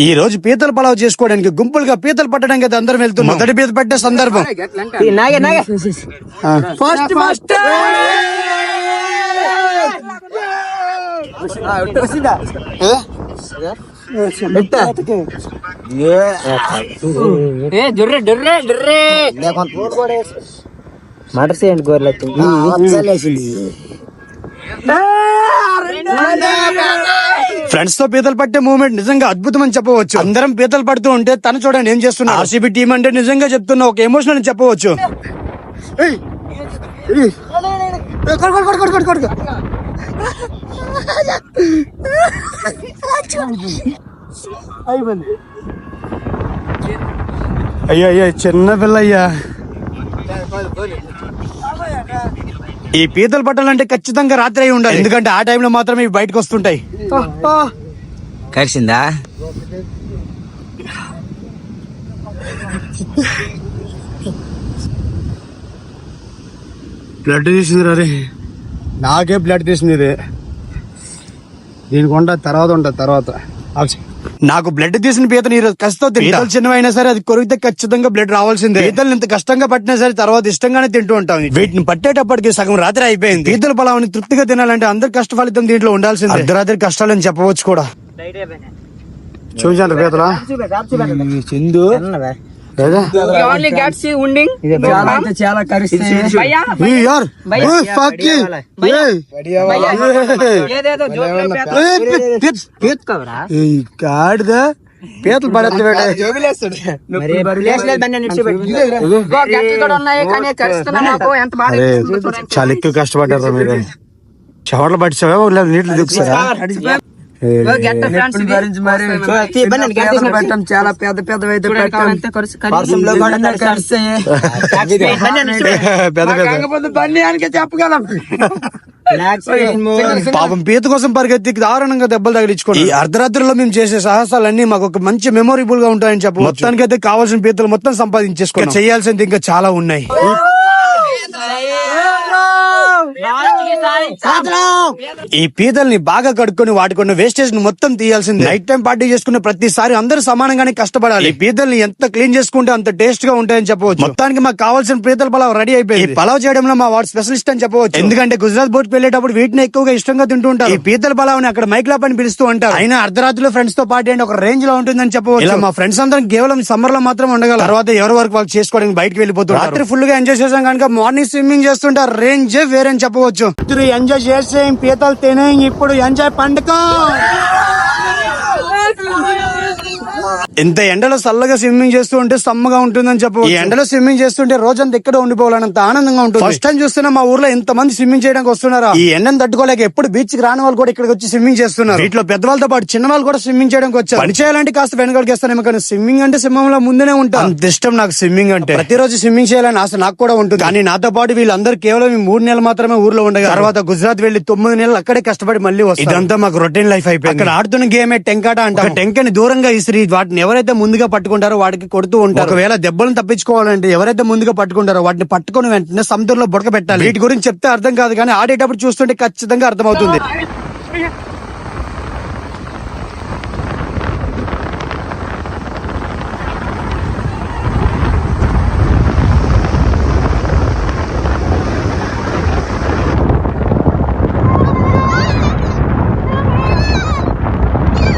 ఈ రోజు పీతల పలావ్ చేసుకోవడానికి గుంపులుగా పీతలు పట్టడానికి అయితే అందరం వెళ్తున్నాం. మొదటి పీత పట్టే సందర్భం. నాగే నాగే. First first. ఏ? జుర్రే ఫ్రెండ్స్తో పీతలు పట్టే మూమెంట్ నిజంగా అద్భుతం అని చెప్పవచ్చు. అందరం పీతలు పడుతూ ఉంటే తను చూడండి ఏం చేస్తున్నా ఆర్సీబీ టీం అంటే నిజంగా చెప్తున్నా ఒక ఎమోషనల్ అని చెప్పవచ్చు. అయ్యా అయ్యా చిన్న పిల్ల అయ్యా ఈ పీతలు పట్టాలంటే ఖచ్చితంగా రాత్రి అయి ఉండాలి. ఎందుకంటే ఆ టైంలో మాత్రమే ఇవి బయటకు వస్తుంటాయి. కలిసిందా? బ్లడ్ తీసింది రే నాకే బ్లడ్ తీసింది ఇది. దీనికి ఉండదు తర్వాత ఉండదు తర్వాత. నాకు బ్లడ్ తీసిన పీతని ఈ రోజు కష్టతో పీతలు చిన్నవైనా సరే అది కొరిగితే ఖచ్చితంగా బ్లడ్ రావాల్సిందే. పీతలు ఇంత కష్టంగా పట్టినా సరే తర్వాత ఇష్టంగానే తింటూ ఉంటాం. వీటిని పట్టేటప్పటికి సగం రాత్రి అయిపోయింది. పీతల పొలాన్ని తృప్తిగా తినాలంటే అందరి కష్ట ఫలితం దీంట్లో ఉండాల్సింది. అర్ధరాత్రి కష్టాలని చెప్పవచ్చు కూడా. చూసాను పీతలా. చిందు. లేదా only gets you wounding. చాలా అంటే చాలా కరిస్తే భయ్యా Hey, yaar. భయ్యా. Hey, fuck you. భయ్యా. Hey. భయ్యా. ఏదేదో joke లో పేద- Hey, pit- pit- కవరా ఏయ్, గాడిద పీతలు పడేస్తాడు మరి ప్లేస్ లేదు బండి నిడిచి ఇదిగో గట్లు కూడా ఉన్నాయి కానీ కరుస్తున్నా మాకు ఎంత బాధ అరే అనిపిస్తుందో చూడండి. చాలా ఎక్కువ కష్టపడ్డారు మీరు చెవర్లు పట్టించావా లేదా నీళ్ళు దిగుతారా పెట్టాం చాలా పెద్ద. పెద్ద చెప్పగలం. పాపం పీత కోసం పరిగెత్తి దారుణంగా దెబ్బలు తగిలించుకోండి ఈ అర్ధరాత్రిలో మేము చేసే సాహసాలన్నీ మాకు ఒక మంచి మెమొరబుల్గా ఉంటాయని చెప్పు మొత్తానికి అయితే కావాల్సిన పీతలు మొత్తం సంపాదించేసుకో చేయాల్సింది ఇంకా చాలా ఉన్నాయి. ఈ పీతల్ని బాగా కడుక్కొని వాటికున్న వేస్టేజ్ని మొత్తం తీయాల్సింది. నైట్ టైం పార్టీ చేసుకున్న ప్రతిసారి అందరూ సమానంగానే కష్టపడాలి. ఈ పీతల్ని ఎంత క్లీన్ చేసుకుంటే అంత టేస్ట్గా ఉంటాయని చెప్పవచ్చు. మొత్తానికి మాకు కావాల్సిన పీతల పలావ్ రెడీ అయిపోయింది. పలావ్ చేయడంలో మా వాడు స్పెషలిస్ట్ అని చెప్పవచ్చు. ఎందుకంటే గుజరాత్ బోట్ వెళ్ళేటప్పుడు వీటిని ఎక్కువగా ఇష్టంగా తింటూ ఉంటారు. ఈ పీతల పలావ్ని అక్కడ మైక్ లాప్ అని పిలుస్తూ ఉంటారు. అయినా అర్ధరాత్రిలో ఫ్రెండ్స్తో పార్టీ అంటే ఒక రేంజ్లో ఉంటుందని చెప్పవచ్చు. ఇలా మా ఫ్రెండ్స్ అందరం కేవలం సమ్మర్లో మాత్రం ఉండగలరు తర్వాత ఎవరి వరకు వాళ్ళు చేసుకోవడానికి బయటకు వెళ్ళిపోతారు రాత్రి ఫుల్గా ఎంజాయ్ చేసాం కనుక మార్నింగ్ స్విమ్మింగ్ చేస్తుంటారు రేంజ్ వేరే అని చెప్పవచ్చు. ఎంజాయ్ చేసే పీతలు తినే ఇప్పుడు ఎంజాయ్ పండుగ ఇంత ఎండలో చల్లగా స్విమ్మింగ్ చేస్తూ ఉంటే సమ్మగా ఉంటుందని చెప్పవచ్చు. ఈ ఎండలో స్విమ్మింగ్ చేస్తుంటే రోజంతా ఎక్కడ ఉండిపోవాలన్నంత ఆనందంగా ఉంటుంది. ఫస్ట్ టైం చూస్తున్నా మా ఊర్లో ఎంత మంది స్విమ్మింగ్ చేయడానికి వస్తున్నారా? ఈ ఎండను తట్టుకోలేక ఎప్పుడు బీచ్కి రాని వాళ్ళు కూడా ఇక్కడికి వచ్చి స్విమ్మింగ్ చేస్తున్నారు. వీటిలో పెద్దవాళ్ళతో పాటు చిన్న వాళ్ళు కూడా స్విమ్మింగ్ చేయడానికి వచ్చారు. పని చేయాలంటే కాస్త వెనకడికి వేస్తానేమో కానీ స్విమ్మింగ్ అంటే సింహంలో ముందునే ఉంటాం. అంత ఇష్టం నాకు స్విమ్మింగ్ అంటే. ప్రతిరోజు స్విమ్మింగ్ చేయాలని ఆశ నాకు కూడా ఉంటుంది. కానీ నాతో పాటు వీళ్ళందరూ కేవలం ఈ మూడు నెలలు మాత్రమే ఊర్లో ఉండగా తర్వాత గుజరాత్ వెళ్ళి తొమ్మిది నెలలు అక్కడే కష్టపడి మళ్ళీ వస్తారు. ఇదంతా మాకు రొటీన్ లైఫ్ అయిపోయింది. అక్కడ ఆడుతున్న గేమే టెంకాట అంటారు టెంకని దూరంగా ఇసిరి వాటిని ఎవరైతే ముందుగా పట్టుకుంటారో వాటికి కొడుతూ ఉంటారు. ఒకవేళ దెబ్బలను తప్పించుకోవాలంటే ఎవరైతే ముందుగా పట్టుకుంటారో వాటిని పట్టుకుని వెంటనే సముద్రంలో బుడక పెట్టాలి వీటి గురించి చెప్తే అర్థం కాదు కానీ ఆడేటప్పుడు చూస్తుంటే ఖచ్చితంగా అర్థమవుతుంది.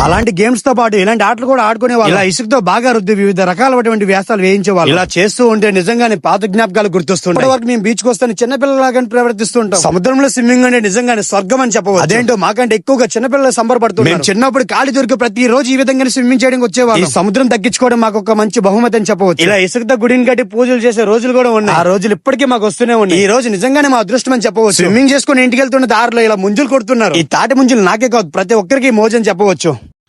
అలాంటి గేమ్స్తో పాటు ఇలాంటి ఆటలు కూడా ఆడుకునే వాళ్ళు ఇలా ఇసుకతో బాగా రుద్ది వివిధ రకాలైనటువంటి వ్యాసాలు వేయించేవాళ్ళు. ఇలా చేస్తూ ఉంటే నిజంగానే పాత జ్ఞాపకాలు గుర్తొస్తుంటాయి. వరకు మేము బీచ్కి వస్తే చిన్నపిల్లలాగా ప్రవర్తిస్తుంటాం సముద్రంలో స్విమ్మింగ్ అంటే నిజంగానే స్వర్గం అని చెప్పవచ్చు. అదేంటో మాకంటే ఎక్కువగా చిన్నపిల్లలు సంబరపడుతుంది మేము చిన్నప్పుడు ఖాళీ దొరికి ప్రతి రోజు ఈ విధంగా స్విమ్మింగ్ చేయడానికి వచ్చేవాళ్ళు. సముద్రం తగ్గించుకోవడం మాకు ఒక మంచి బహుమతి అని చెప్పవచ్చు. ఇలా ఇసుకతో గుడిని కట్టి పూజలు చేసే రోజులు కూడా ఉన్నాయి. ఆ రోజులు ఇప్పటికీ మాకు వస్తూనే ఉన్నాయి. ఈ రోజు నిజంగానే మా అదృష్టం అని చెప్పవచ్చు. స్విమ్మింగ్ చేసుకుని ఇంటికి వెళ్తున్న దారిలో ఇలా ముంజులు కొడుతున్నారు. ఈ తాటి ముంజులు నాకే కాదు ప్రతి ఒక్కరికి మోజని చెప్పవచ్చు.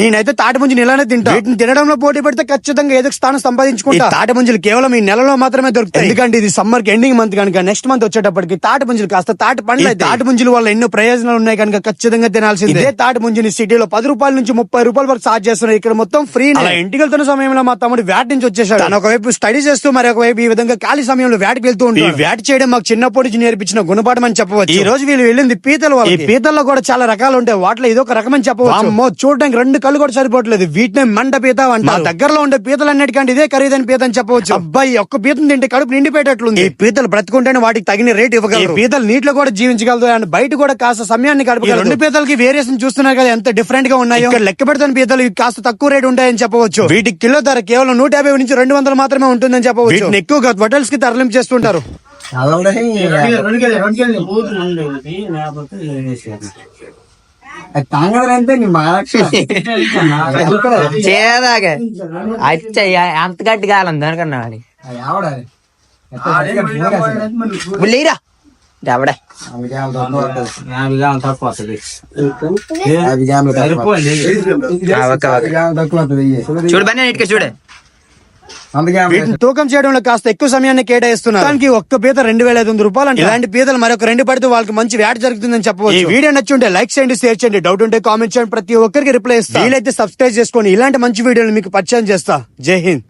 నేనైతే తాటి ముంజుని ఇలానే తింటా. వీటిని తినడంలో పోటీ పెడితే ఖచ్చితంగా ఏదో ఒక స్థానం సంపాదించుకుంటా. ఈ తాటి ముంజలు కేవలం ఈ నెలలో మాత్రమే దొరుకుతాయి. ఎందుకంటే ఇది సమ్మర్కి ఎండింగ్ మంత్ కనుక నెక్స్ట్ మంత్ వచ్చేటప్పటికి తాటి ముంజలు కాస్త తాటి పండ్లు అయితే. తాటి ముంజల వల్ల ఎన్నో ప్రయోజనాలు ఉన్నాయి కనుక ఖచ్చితంగా తినాల్సిందే. ఇదే తాటి ముంజుని సిటీలో పది రూపాయల నుంచి ముప్పై రూపాయల వరకు చార్జ్ చేస్తున్నారు. ఇక్కడ మొత్తం ఫ్రీ అలా ఇంటికి వెళ్తున్న సమయంలో మా తమ్ముడు వ్యాట్ నుంచి వచ్చేసాడు. తను ఒకవైపు స్టడీ చేస్తూ మరి ఒకవైపు ఈ విధంగా ఖాళీ సమయంలో వ్యాట్కి వెళ్తూ ఉంటాడు ఈ వ్యాట్ చేయడం మాకు చిన్నప్పటి నుంచి నేర్పించిన గుణపాఠం అని చెప్పవచ్చు. ఈ రోజు వీళ్ళు వెళ్ళింది పీతల వల్ల ఈ పీతల్లో కూడా చాలా రకాలు ఉంటాయి. వాటిలో ఇది ఒక రకమని చెప్పవచ్చు. అమ్మో చూడడానికి రెండు కళ్ళు కూడా సరిపోవట్లేదు. వీటిని మండ పీత అంట మా దగ్గరలో ఉండే పీతలు అన్నిటికంటే ఇదే ఖరీదైన పీత అని చెప్పవచ్చు. అబ్బాయి ఒక్క పీతను తింటే కడుపు నిండిపోయేటట్లుంది. ఈ పీతలు బ్రతుకుంటేనే వాటికి తగిన రేట్ ఇవ్వగలరు. ఈ పీతలు నీటిలో కూడా జీవించగలదు. అండ్ బయట కూడా కాస్త సమయాన్ని గడపగలరు రెండు పీతలకి వేరియేషన్ చూస్తున్నారు కదా ఎంత డిఫరెంట్గా ఉన్నాయో. ఇక్కడ లెక్క పెడుతున్న పీతలు కాస్త తక్కువ రేట్ ఉంటాయని చెప్పవచ్చు. వీటికి కిలో ధర కేవలం నూట యాభై నుంచి రెండు వందలు మాత్రమే ఉంటుందని చెప్పవచ్చు. వీటిని ఎక్కువగా హోటల్స్కి తరలింపు చేస్తుంటారు. అంతే నీ మహాలక్ష్మి చేదాగా అచ్చ అంత గట్టి కాలం దానికన్నా వాడి లేరా ఎవడే చూడు బన్నీ ఇటుక చూడే వీటిని తూకం చేయడంలో కాస్త ఎక్కువ సమయాన్ని కేటాయిస్తున్నారు. దానికి ఒక్క పీత రెండు వేల ఐదు వందల రూపాయలు అంటే ఇలాంటి పీతలు మరొక రెండు పడితే వాళ్ళకి మంచి వేట జరుగుతుందని చెప్పవచ్చు. ఈ వీడియో నచ్చుంటే లైక్ చేయండి షేర్ చేయండి డౌట్ ఉంటే కామెంట్ చేయండి. ప్రతి ఒక్కరికి రిప్లై ఇస్తా. వీలైతే సబ్స్క్రైబ్ చేసుకోండి ఇలాంటి మంచి వీడియోలు మీకు పరిచయం చేస్తా. జై హింద్.